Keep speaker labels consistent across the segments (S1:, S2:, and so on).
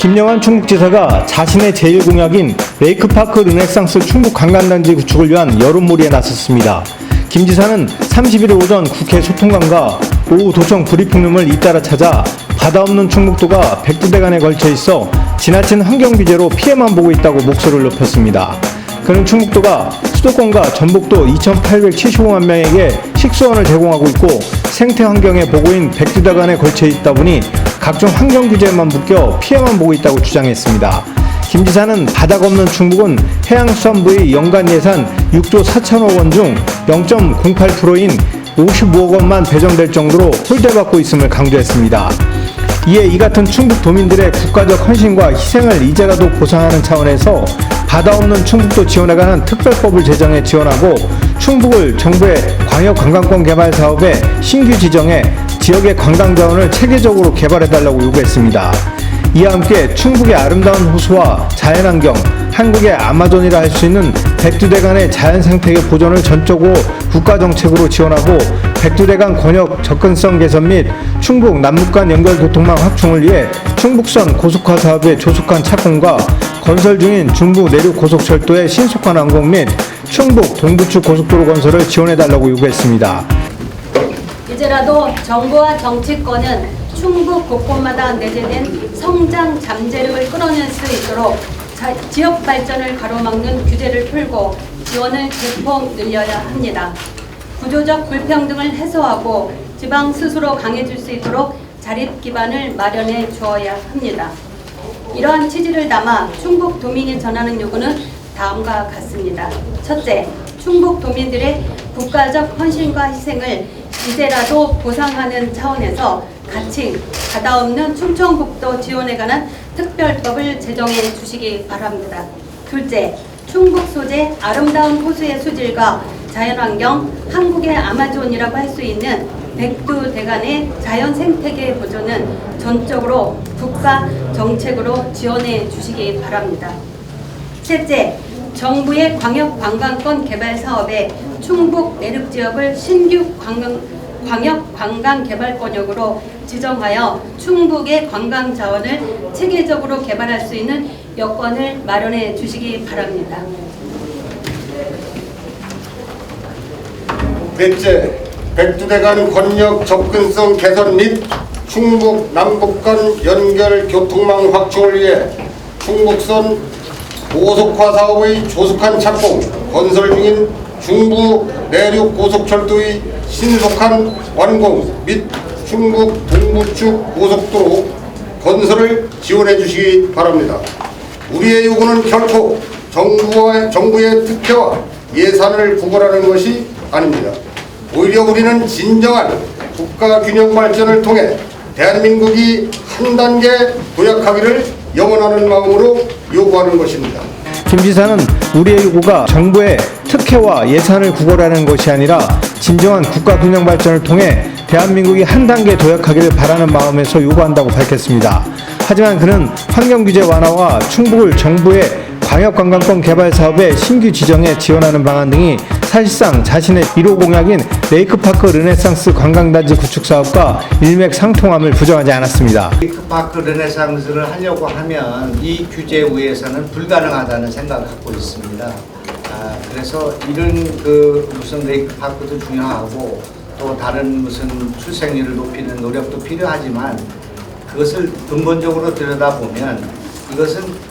S1: 김영환 충북지사가 자신의 제1공약인 레이크파크 르네상스 충북 관광단지 구축을 위한 여론몰이에 나섰습니다. 김 지사는 31일 오전 국회 소통관과 오후 도청 브리핑룸을 잇따라 찾아 바다 없는 충북도가 백두대간에 걸쳐 있어 지나친 환경 규제로 피해만 보고 있다고 목소리를 높였습니다. 그는 충북도가 수도권과 전북도 2,875만 명에게 식수원을 제공하고 있고 생태 환경의 보고인 백두대간에 걸쳐 있다 보니 각종 환경 규제만 묶여 피해만 보고 있다고 주장했습니다. 김 지사는 바다가 없는 충북은 해양수산부의 연간 예산 6조 4천억 원 중 0.08%인 55억 원만 배정될 정도로 홀대받고 있음을 강조했습니다. 이에 이 같은 충북 도민들의 국가적 헌신과 희생을 이제라도 보상하는 차원에서 바다 없는 충북도 관한 특별법을 제정해 지원하고 충북을 정부의 광역 관광권 개발 사업에 신규 지정해 지역의 관광 자원을 체계적으로 개발해달라고 요구했습니다. 이와 함께 충북의 아름다운 호수와 자연환경, 한국의 아마존이라 할 수 있는 백두대간의 자연 생태계 보존을 전적으로 국가 정책으로 지원하고 백두대간 권역 접근성 개선 및 충북 남북 간 연결 교통망 확충을 위해 충북선 고속화 사업의 조속한 착공과 건설 중인 중부 내륙 고속철도의 신속한 완공 및 충북 동부축 고속도로 건설을 지원해달라고 요구했습니다.
S2: 이제라도 정부와 정치권은 충북 곳곳마다 내재된 성장 잠재력을 끌어낼 수 있도록 자- 지역 발전을 가로막는 규제를 풀고 지원을 대폭 늘려야 합니다. 구조적 불평등을 해소하고 지방 스스로 강해질 수 있도록 자립 기반을 마련해 주어야 합니다. 이러한 취지를 담아 충북 도민이 전하는 요구는 다음과 같습니다. 첫째, 충북 도민들의 국가적 헌신과 희생을 이제라도 보상하는 차원에서 가칭 바다 없는 충청북도 지원에 관한 특별법을 제정해 주시기 바랍니다. 둘째, 충북 소재 아름다운 호수의 수질과 자연환경, 한국의 아마존이라고 할 수 있는 백두 대간의 자연 생태계 보존은 전적으로 국가 정책으로 지원해 주시기 바랍니다. 셋째, 정부의 광역 관광권 개발 사업에 충북 내륙 지역을 신규 관광, 광역 관광 개발권역으로 지정하여 충북의 관광 자원을 체계적으로 개발할 수 있는 여건을 마련해 주시기 바랍니다.
S3: 넷째, 백두대간 권역 접근성 개선 및 충북 남북 간 연결 교통망 확충을 위해 충북선 고속화 사업의 조속한 착공, 건설 중인 중부 내륙 고속철도의 신속한 완공 및 충북 동부축 고속도로 건설을 지원해 주시기 바랍니다. 우리의 요구는 결코 정부와, 정부의 특혜와 예산을 구걸하는 것이 아닙니다. 오히려 우리는 진정한 국가 균형 발전을 통해 대한민국이 한 단계 도약하기를 영원하는 마음으로 요구하는 것입니다.
S1: 김 지사는 우리의 요구가 정부의 특혜와 예산을 구걸하는 것이 아니라 진정한 국가 균형 발전을 통해 대한민국이 한 단계 도약하기를 바라는 마음에서 요구한다고 밝혔습니다. 하지만 그는 환경 규제 완화와 충북을 정부의 광역 관광권 개발 사업에 신규 지정에 지원하는 방안 등이 사실상 자신의 1호 공약인 레이크파크 르네상스 관광단지 구축 사업과 일맥상통함을 부정하지 않았습니다.
S4: 레이크파크 르네상스를 하려고 하면 이 규제 위에서는 불가능하다는 생각을 갖고 있습니다. 아, 그래서 이런 그 무슨 레이크파크도 중요하고 또 다른 무슨 출생률을 높이는 노력도 필요하지만 그것을 근본적으로 들여다보면 이것은 어,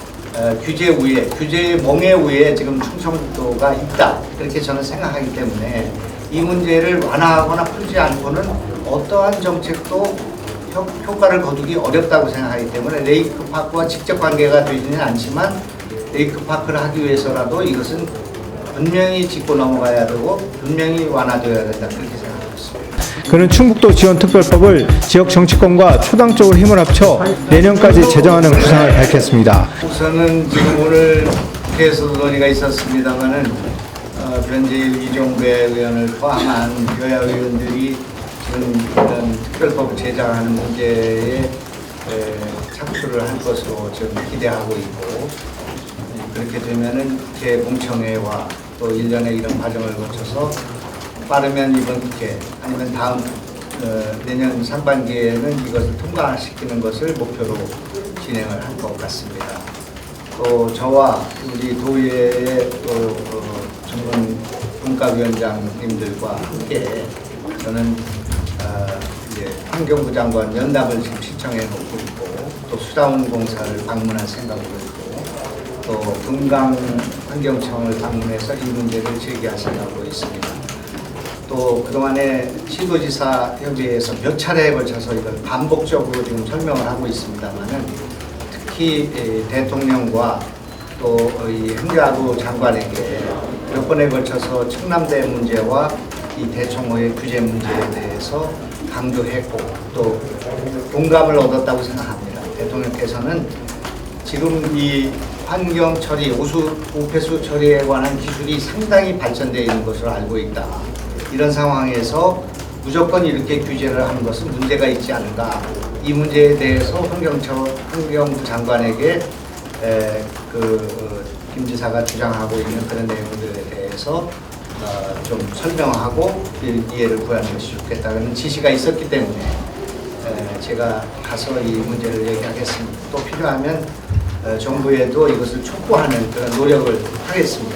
S4: 규제 위에 규제의 멍에 위에 지금 충청도가 있다 그렇게 저는 생각하기 때문에 이 문제를 완화하거나 풀지 않고는 어떠한 정책도 효, 효과를 거두기 어렵다고 생각하기 때문에 레이크파크와 직접 관계가 되지는 않지만 레이크파크를 하기 위해서라도 이것은 분명히 짚고 넘어가야 되고 분명히 완화되어야 된다 그렇게 생각하고 있습니다.
S1: 그는 충북도 지원특별법을 지역 정치권과 초당적으로 힘을 합쳐 내년까지 제정하는 구상을 밝혔습니다.
S4: 우선은 지금 오늘 국회에서도 논의가 있었습니다만은 어, 변재일 이종배 의원을 포함한 여야 의원들이 지금 이런 특별법 제정하는 문제에 에, 착수를 할 것으로 지금 기대하고 있고 그렇게 되면은 국회 공청회와 또 일련의 이런 과정을 거쳐서 빠르면 이번 국회 아니면 다음 어, 내년 상반기에는 이것을 통과시키는 것을 목표로 진행을 할 것 같습니다. 또 저와 우리 도의회의 또 어, 전문 문과위원장님들과 함께 저는 어, 이제 환경부 장관 면담을 지금 신청해 놓고 있고 또 수자원 공사를 방문할 생각으로 있고 또 금강 환경청을 방문해서 이 문제를 제기할 생각으로 있습니다. 또 그동안에 시도지사 협의회에서 몇 차례에 걸쳐서 이걸 반복적으로 지금 설명을 하고 있습니다만은 특히 에, 대통령과 또 이 행자부 장관에게 몇 번에 걸쳐서 청남대 문제와 이 대청호의 규제 문제에 대해서 강조했고 또 공감을 얻었다고 생각합니다. 대통령께서는 지금 이 환경 처리, 우수, 우폐수 처리에 관한 기술이 상당히 발전되어 있는 것으로 알고 있다. 이런 상황에서 무조건 이렇게 규제를 하는 것은 문제가 있지 않은가. 이 문제에 대해서 환경처, 환경부 장관에게 에, 그 어, 김 지사가 주장하고 있는 그런 내용들에 대해서 어, 좀 설명하고 이- 이해를 구하는 것이 좋겠다는 지시가 있었기 때문에 에, 제가 가서 이 문제를 얘기하겠습니다. 또 필요하면 어, 정부에도 이것을 촉구하는 그런 노력을 하겠습니다.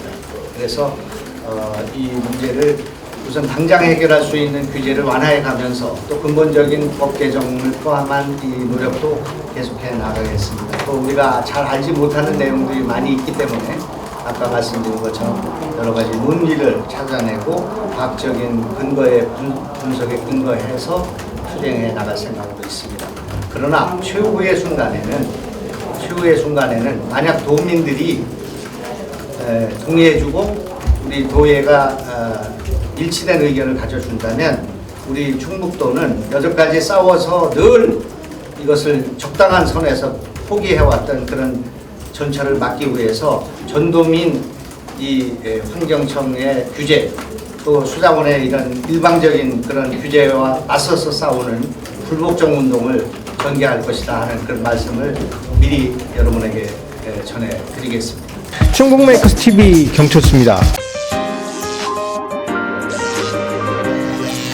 S4: 그래서 어, 이 문제를 우선 당장 해결할 수 있는 규제를 완화해 가면서 또 근본적인 법 개정을 포함한 이 노력도 계속해 나가겠습니다. 또 우리가 잘 알지 못하는 내용들이 많이 있기 때문에 아까 말씀드린 것처럼 여러 가지 논리를 찾아내고 과학적인 근거에 분, 분석에 근거해서 수행해 나갈 생각으로 있습니다. 그러나 최후의 순간에는 최후의 순간에는 만약 도민들이 에, 동의해주고 우리 도예가 어, 일치된 의견을 가져준다면 우리 충북도는 여태까지 싸워서 늘 이것을 적당한 선에서 포기해왔던 그런 전철을 막기 위해서 전도민 이 에, 환경청의 규제 또 수자원의 이런 일방적인 그런 규제와 맞서서 싸우는 불복종 운동을 전개할 것이다 하는 그런 말씀을 미리 여러분에게 에, 전해드리겠습니다.
S1: 충북 메이커스 TV 경철수입니다.